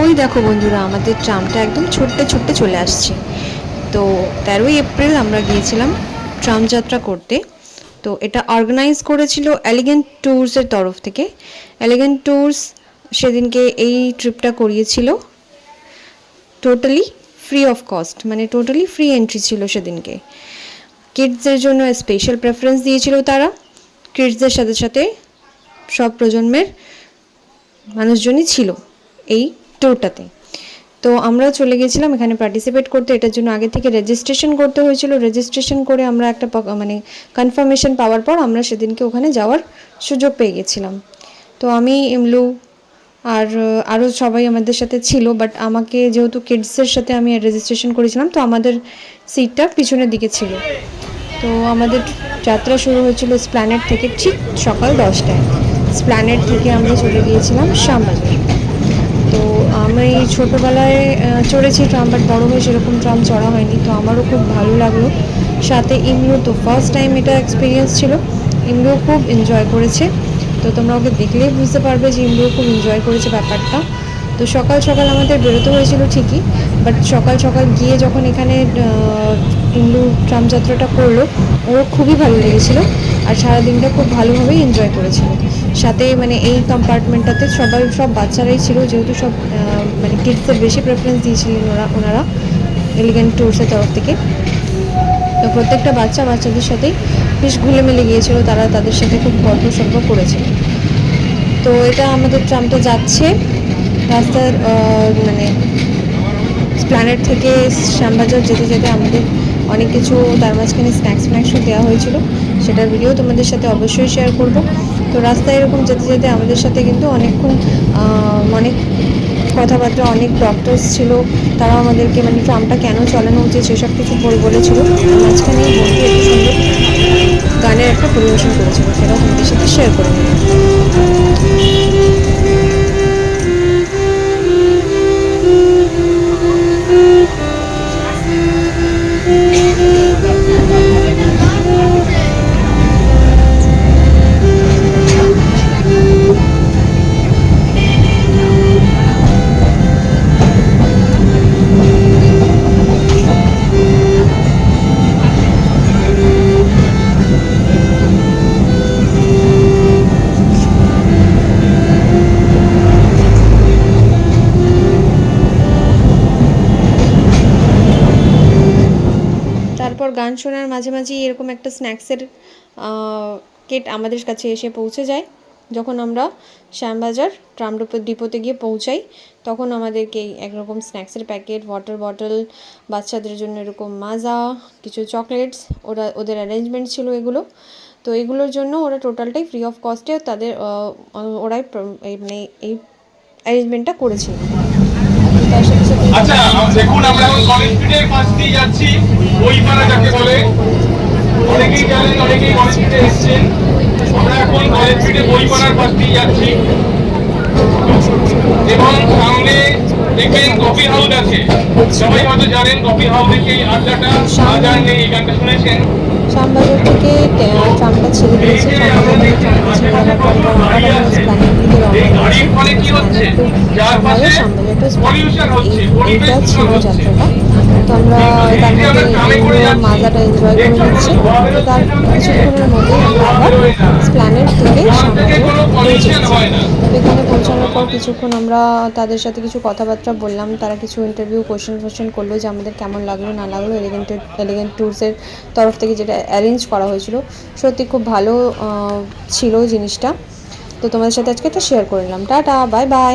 ওই দেখো বন্ধুরা, আমাদের ট্রামটা একদম ছোট্টে ছোট্টে চলে আসছে। তো তেরোই এপ্রিল আমরা গিয়েছিলাম ট্রাম যাত্রা করতে। তো এটা অর্গানাইজ করেছিল এলিগেন্ট ট্যুরসের তরফ থেকে। এলিগেন্ট ট্যুরস সেদিনকে এই ট্রিপটা করিয়েছিল। টোটালি ফ্রি অফ কস্ট মানে টোটালি ফ্রি এন্ট্রি ছিল সেদিনকে। কিডসদের জন্য স্পেশাল প্রেফারেন্স দিয়েছিল তারা। কিডসদের সাথে সাথে সব প্রজন্মের মানুষজনই ছিল এই ট্যুরটাতে তো আমরা চলে গেছিলাম এখানে পার্টিসিপেট করতে। এটার জন্য আগে থেকে রেজিস্ট্রেশন করতে হয়েছিল। রেজিস্ট্রেশন করে আমরা একটা মানে কনফার্মেশন পাওয়ার পর আমরা সেদিনকে ওখানে যাওয়ার সুযোগ পেয়ে গেছিলাম। তো আমি ইমলু আর আরও সবাই আমাদের সাথে ছিল বাট আমাকে যেহেতু কিডসের সাথে আমি রেজিস্ট্রেশন করেছিলাম, তো আমাদের সিটটা পিছনের দিকে ছিল। তো আমাদের যাত্রা শুরু হয়েছিল স্প্ল্যানেট থেকে ঠিক সকাল দশটায়। স্প্ল্যানেট থেকে আমরা চলে গিয়েছিলাম শ্যামবাজার। আমি ছোটোবেলায় চড়েছি ট্রাম বাট বড়ো হয়ে সেরকম ট্রাম চড়া হয়নি। তো আমারও খুব ভালো লাগল। সাথে ইমলু তো ফার্স্ট টাইম এটা এক্সপিরিয়েন্স ছিল। ইমলুও খুব এনজয় করেছে। তো তোমরা ওকে দেখলেই বুঝতে পারবে যে ইমলুও খুব এনজয় করেছে ব্যাপারটা। তো সকাল সকাল আমাদের বেরোতে হয়েছিল ঠিকই বাট সকাল সকাল গিয়ে যখন এখানে ইমলু ট্রাম যাত্রাটা করল, ওর খুবই ভালো লেগেছিলো। আর সারাদিনটা খুব ভালোভাবেই এনজয় করেছিল। সাথে মানে এই কম্পার্টমেন্টটাতে সবাই, সব বাচ্চারাই ছিল, যেহেতু সব মানে কিডসদের বেশি প্রেফারেন্স দিয়েছিলেন ওরা, ওনারা এলিগেন্ট ট্যুরসের তরফ থেকে। তো প্রত্যেকটা বাচ্চা বাচ্চাদের সাথেই বেশ ঘুলে মিলে গিয়েছিল, তারা তাদের সাথে খুব গল্প সল্প করেছিল তো এটা আমাদের ট্রামটা যাচ্ছে, রাস্তার মানে প্ল্যানেট থেকে শ্যামবাজার যেতে যেতে আমাদের অনেক কিছু, তার মাঝখানে স্ন্যাক্স স্ন্যাক্সও দেওয়া হয়েছিল, সেটার ভিডিও তোমাদের সাথে অবশ্যই শেয়ার করব। তো রাস্তায় এরকম যেতে যেতে আমাদের সাথে কিন্তু অনেকক্ষণ অনেক কথাবার্তা, অনেক ডক্টরস ছিল তারা আমাদেরকে মানে ট্রামটা কেন চালানো উচিত সেসব কিছু বল বলেছিল। মাঝখানে বন্ধু একটু সুন্দর গানের একটা পরিবেশন করেছিল সেটা তোমাদের সাথে শেয়ার করে নিলাম। তারপর গান শোনার মাঝে মাঝেই এরকম একটা স্ন্যাক্সের কেট আমাদের কাছে এসে পৌঁছে যায়। যখন আমরা শ্যামবাজার ট্রাম ডিপো ডিপোতে গিয়ে পৌঁছাই, তখন আমাদেরকে একরকম স্ন্যাক্সের প্যাকেট ওয়াটার বটল বাচ্চাদের জন্য এরকম মাজা, কিছু চকলেটস ওরা, ওদের অ্যারেঞ্জমেন্ট ছিল এগুলো। তো এগুলোর জন্য ওরা টোটালটাই ফ্রি অফ কস্টে তাদের ওরাই মানে এই অ্যারেঞ্জমেন্টটা করেছিল আচ্ছা দেখুন, আমরা এখন কলেজ স্ট্রিটের পাশ দিয়ে যাচ্ছি। বইপাড়া যাকে বলে। অনেকেই জানেন, অনেকেই কলেজ স্ট্রিটে এসছেন। আমরা এখন কলেজ স্ট্রিটে বইপাড়ার পাশ দিয়ে যাচ্ছি। এবং সামনে দেখবেন কফি হাউস আছে। সবাই হয়তো জানেন কফি হাউসে সেই আড্ডাটা। নেই এই গানটা শুনেছেন? শ্যামবাজার থেকে টে- ট্রামটা ছেড়ে দিয়েছে শ্যামবাজার থেকে ট্রামটা ছেড়ে দেওয়ার পর দিকে রওনা ফলে ছিল যাত্রাটা। তো আমরা তার মধ্যে মাজাটা এনজয় করে নিচ্ছি। তো? তার কিছুক্ষণের মধ্যেই আমরা আবার প্ল্যানেট থেকে শ্যামবাজার পৌঁছে গেছি। এখানে পৌঁছানোর পর কিছুক্ষণ আমরা তাদের সাথে কিছু কথাবার্তা বললাম, তারা কিছু ইন্টারভিউ কোশ্চেন কোশ্চেন করল যে আমাদের কেমন লাগল, না লাগল এলিগেন্ট এলিগেন্ট ট্যুরসের তরফ থেকে যেটা অ্যারেঞ্জ করা হয়েছিল। সত্যি খুব ভালো ছিল জিনিসটা। তো তোমাদের সাথে আজকে এটা শেয়ার করে নিলাম। Tata bye bye